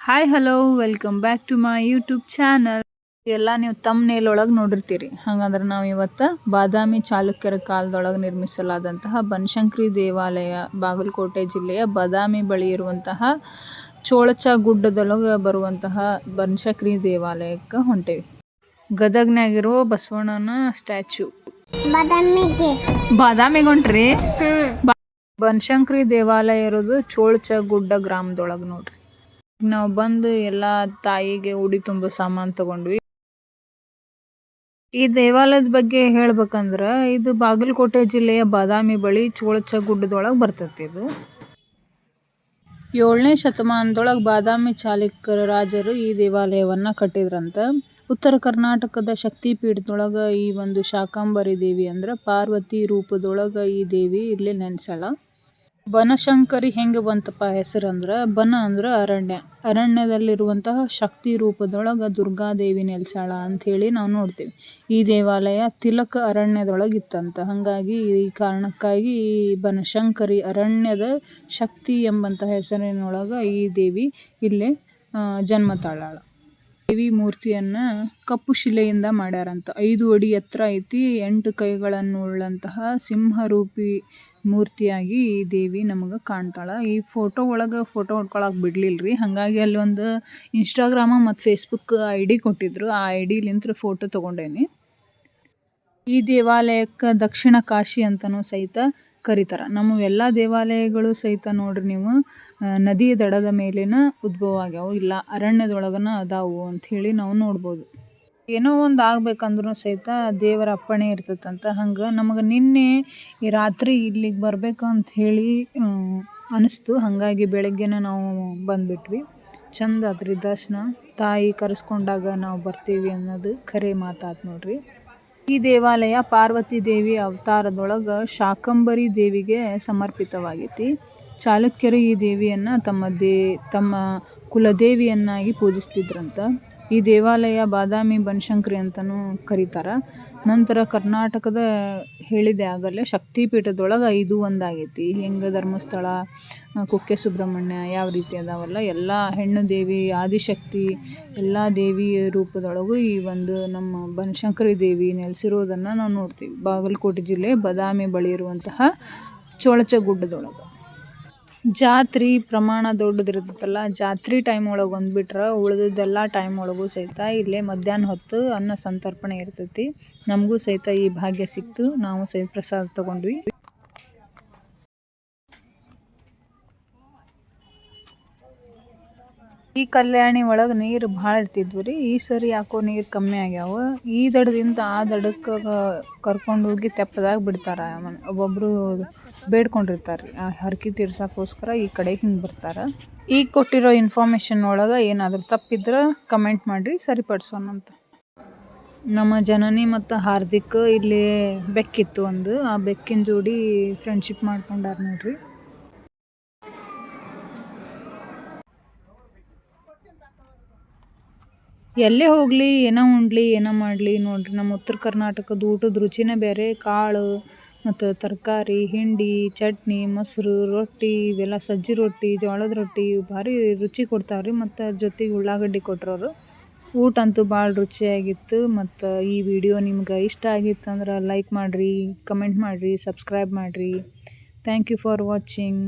Hi hello welcome back to my YouTube channel ಎಲ್ಲ ನೀವು ತಮ್ಮ ನೇಲೊಳಗೆ ನೋಡಿರ್ತೀರಿ. ಹಾಗಂದ್ರೆ ನಾವು ಇವತ್ತು ಬಾದಾಮಿ ಚಾಲುಕ್ಯರ ಕಾಲದೊಳಗೆ ನಿರ್ಮಿಸಲಾದಂತಹ ಬನಶಂಕರಿ ದೇವಾಲಯ ಬಾಗಲಕೋಟೆ ಜಿಲ್ಲೆಯ ಬಾದಾಮಿ ಬಳಿ ಇರುವಂತಹ ಚೋಳಚ ಗುಡ್ಡದೊಳಗೆ ಬರುವಂತಹ ಬನಶಂಕರಿ ದೇವಾಲಯಕ್ಕೆ ಹೊಂಟೇವಿ. ಗದಗ್ನಾಗಿರೋ ಬಸವಣ್ಣನ ಸ್ಟ್ಯಾಚು ಬಾದಾಮಿಗೆ. ಹೊಂಟ್ರಿ ಬನಶಂಕರಿ ದೇವಾಲಯ ಇರೋದು ಚೋಳಚ ಗುಡ್ಡ ಗ್ರಾಮದೊಳಗೆ ನೋಡ್ರಿ. ನಾವು ಬಂದು ಎಲ್ಲ ತಾಯಿಗೆ ಉಡಿ ತುಂಬೋ ಸಾಮಾನು ತಗೊಂಡ್ವಿ. ಈ ದೇವಾಲಯದ ಬಗ್ಗೆ ಹೇಳ್ಬೇಕಂದ್ರ ಇದು ಬಾಗಲಕೋಟೆ ಜಿಲ್ಲೆಯ ಬಾದಾಮಿ ಬಳಿ ಚೋಳಚ ಗುಡ್ಡದೊಳಗೆ ಬರ್ತೈತಿ ಇದು. ಏಳನೇ ಶತಮಾನದೊಳಗೆ ಬಾದಾಮಿ ಚಾಲುಕ್ಯರ ರಾಜರು ಈ ದೇವಾಲಯವನ್ನು ಕಟ್ಟಿದ್ರಂತ. ಉತ್ತರ ಕರ್ನಾಟಕದ ಶಕ್ತಿ ಪೀಠದೊಳಗೆ ಈ ಒಂದು ಶಾಕಾಂಬರಿ ದೇವಿ ಅಂದ್ರೆ ಪಾರ್ವತಿ ರೂಪದೊಳಗೆ ಈ ದೇವಿ ಇಲ್ಲಿ ನೆನ್ಸಾಳ. ಬನಶಂಕರಿ ಹೆಂಗೆ ಬಂತಪ್ಪ ಹೆಸರಂದ್ರೆ ಬನ ಅಂದ್ರೆ ಅರಣ್ಯ. ಅರಣ್ಯದಲ್ಲಿರುವಂತಹ ಶಕ್ತಿ ರೂಪದೊಳಗೆ ದುರ್ಗಾದೇವಿ ನೆಲೆಸಾಳ ಅಂಥೇಳಿ ನಾವು ನೋಡ್ತೀವಿ. ಈ ದೇವಾಲಯ ತಿಲಕ ಅರಣ್ಯದೊಳಗೆ ಇತ್ತಂತ ಹಾಗಾಗಿ ಈ ಕಾರಣಕ್ಕಾಗಿ ಈ ಬನಶಂಕರಿ ಅರಣ್ಯದ ಶಕ್ತಿ ಎಂಬಂತಹ ಹೆಸರಿನೊಳಗೆ ಈ ದೇವಿ ಇಲ್ಲೇ ಜನ್ಮ ತಾಳಾಳ. ದೇವಿ ಮೂರ್ತಿಯನ್ನು ಕಪ್ಪು ಶಿಲೆಯಿಂದ ಮಾಡ್ಯಾರಂತ. ಐದು ಅಡಿ ಎತ್ತರ ಐತಿ, ಎಂಟು ಕೈಗಳನ್ನು ಉಳ್ಳಂತಹ ಸಿಂಹರೂಪಿ ಮೂರ್ತಿಯಾಗಿ ಈ ದೇವಿ ನಮಗೆ ಕಾಣ್ತಾಳೆ. ಈ ಫೋಟೋ ಒಳಗೆ ಫೋಟೋ ಹೊಡ್ಕೊಳಕ್ಕೆ ಬಿಡ್ಲಿಲ್ರಿ. ಹಾಗಾಗಿ ಅಲ್ಲಿ ಒಂದು ಇನ್ಸ್ಟಾಗ್ರಾಮ ಮತ್ತು ಫೇಸ್ಬುಕ್ ಐ ಡಿ ಕೊಟ್ಟಿದ್ರು. ಆ ಐ ಡಿಲಿಂತ ಫೋಟೋ ತೊಗೊಂಡೇನಿ. ಈ ದೇವಾಲಯಕ್ಕೆ ದಕ್ಷಿಣ ಕಾಶಿ ಅಂತಲೂ ಸಹಿತ ಕರೀತಾರೆ. ನಮ್ಮ ಎಲ್ಲ ದೇವಾಲಯಗಳು ಸಹಿತ ನೋಡ್ರಿ ನೀವು ನದಿಯ ದಡದ ಮೇಲಿನ ಉದ್ಭವ ಆಗ್ಯಾವು. ಇಲ್ಲ, ಅರಣ್ಯದೊಳಗನ ಅದಾವು ಅಂಥೇಳಿ ನಾವು ನೋಡ್ಬೋದು. ಏನೋ ಒಂದು ಆಗ್ಬೇಕಂದ್ರೂ ಸಹಿತ ದೇವರ ಅಪ್ಪಣೆ ಇರ್ತೈತಂತ. ಹಂಗೆ ನಮಗೆ ನಿನ್ನೆ ಈ ರಾತ್ರಿ ಇಲ್ಲಿಗೆ ಬರಬೇಕು ಅಂತ ಹೇಳಿ ಅನಿಸ್ತು. ಹಾಗಾಗಿ ಬೆಳಗ್ಗೆನೇ ನಾವು ಬಂದುಬಿಟ್ವಿ. ಚಂದ ಆತ್ರಿ ದರ್ಶನ ತಾಯಿ ಕರೆಸ್ಕೊಂಡಾಗ ನಾವು ಬರ್ತೀವಿ ಅನ್ನೋದು ಖರೆ ಮಾತಾತು ನೋಡ್ರಿ. ಈ ದೇವಾಲಯ ಪಾರ್ವತಿ ದೇವಿ ಅವತಾರದೊಳಗೆ ಶಾಕಂಬರಿ ದೇವಿಗೆ ಸಮರ್ಪಿತವಾಗೈತಿ. ಚಾಲುಕ್ಯರು ಈ ದೇವಿಯನ್ನು ತಮ್ಮ ದೇ, ತಮ್ಮ ಕುಲದೇವಿಯನ್ನಾಗಿ ಪೂಜಿಸ್ತಿದ್ರಂತ. ಈ ದೇವಾಲಯ ಬಾದಾಮಿ ಬನಶಂಕರಿ ಅಂತಲೂ ಕರೀತಾರೆ. ನಂತರ ಕರ್ನಾಟಕದ ಹೇಳಿದೆ ಆಗಲೇ ಶಕ್ತಿಪೀಠದೊಳಗೆ ಇದು ಒಂದಾಗೈತಿ ಹೆಂಗೆ ಧರ್ಮಸ್ಥಳ, ಕುಕ್ಕೆ ಸುಬ್ರಹ್ಮಣ್ಯ ಯಾವ ರೀತಿ ಅದಾವಲ್ಲ, ಎಲ್ಲ ಹೆಣ್ಣು ದೇವಿ, ಆದಿಶಕ್ತಿ, ಎಲ್ಲ ದೇವಿ ರೂಪದೊಳಗೂ ಈ ಒಂದು ನಮ್ಮ ಬನಶಂಕರಿ ದೇವಿ ನೆಲೆಸಿರೋದನ್ನು ನಾವು ನೋಡ್ತೀವಿ. ಬಾಗಲಕೋಟೆ ಜಿಲ್ಲೆ ಬಾದಾಮಿ ಬಳಿ ಇರುವಂತಹ ಚೋಳಚ ಗುಡ್ಡದೊಳಗೆ ಜಾತ್ರೆ ಪ್ರಮಾಣ ದೊಡ್ಡದಿರ್ತೈತಲ್ಲ, ಜಾತ್ರೆ ಟೈಮ್ ಒಳಗೆ ಬಂದುಬಿಟ್ರೆ ಉಳಿದಿದ್ದೆಲ್ಲ ಟೈಮ್ ಒಳಗೂ ಸಹಿತ ಇಲ್ಲೇ ಮಧ್ಯಾಹ್ನ ಹೊತ್ತು ಅನ್ನ ಸಂತರ್ಪಣೆ ಇರ್ತೈತಿ. ನಮಗೂ ಸಹಿತ ಈ ಭಾಗ್ಯ ಸಿಕ್ತು. ನಾವು ಸಹಿತ ಪ್ರಸಾದ ತಗೊಂಡ್ವಿ. ಈ ಕಲ್ಯಾಣಿ ಒಳಗೆ ನೀರು ಭಾಳ ಇರ್ತಿದ್ವು ರೀ. ಈ ಸರಿ ಯಾಕೋ ನೀರು ಕಮ್ಮಿ ಆಗ್ಯಾವ. ಈ ದಡದಿಂದ ಆ ದಡಕ್ಕೆ ಕರ್ಕೊಂಡು ಹೋಗಿ ತೆಪ್ಪದಾಗ ಬಿಡ್ತಾರೆ. ಒಬ್ಬೊಬ್ಬರು ಬೇಡ್ಕೊಂಡಿರ್ತಾರೆ ರೀ. ಆ ಹರಕೆ ತೀರ್ಸೋಕ್ಕೋಸ್ಕರ ಈ ಕಡೆ ಹಿಂಗೆ ಬರ್ತಾರೆ. ಈಗ ಕೊಟ್ಟಿರೋ ಇನ್ಫಾರ್ಮೇಷನ್ ಒಳಗೆ ಏನಾದರೂ ತಪ್ಪಿದ್ರೆ ಕಮೆಂಟ್ ಮಾಡಿರಿ ಸರಿಪಡಿಸೋಣಂತ ನಮ್ಮ ಜನನಿ ಮತ್ತು ಹಾರ್ದಿಕ್ ಇಲ್ಲಿ ಬೆಕ್ಕಿತ್ತು ಒಂದು. ಆ ಬೆಕ್ಕಿನ ಜೋಡಿ ಫ್ರೆಂಡ್ಶಿಪ್ ಮಾಡ್ಕೊಂಡಾರ ನೋಡ್ರಿ. ಎಲ್ಲೇ ಹೋಗಲಿ, ಏನೋ ಉಣ್ಲಿ ಏನೋ ಮಾಡಲಿ, ನೋಡ್ರಿ ನಮ್ಮ ಉತ್ತರ ಕರ್ನಾಟಕದ ಊಟದ ರುಚಿನೇ ಬೇರೆ. ಕಾಳು ಮತ್ತು ತರಕಾರಿ, ಹಿಂಡಿ, ಚಟ್ನಿ, ಮೊಸರು, ರೊಟ್ಟಿ, ಇವೆಲ್ಲ ಸಜ್ಜಿ ರೊಟ್ಟಿ, ಜೋಳದ ರೊಟ್ಟಿ, ಭಾರಿ ರುಚಿ ಕೊಡ್ತಾವೆ ರೀ ಮತ್ತು ಜೊತೆಗೆ ಉಳ್ಳಾಗಡ್ಡಿ ಕೊಟ್ರವರು. ಊಟ ಅಂತೂ ಭಾಳ ರುಚಿಯಾಗಿತ್ತು. ಮತ್ತು ಈ ವಿಡಿಯೋ ನಿಮ್ಗೆ ಇಷ್ಟ ಆಗಿತ್ತು ಅಂದ್ರೆ ಲೈಕ್ ಮಾಡಿರಿ, ಕಮೆಂಟ್ ಮಾಡಿರಿ, ಸಬ್ಸ್ಕ್ರೈಬ್ ಮಾಡಿರಿ. Thank you for watching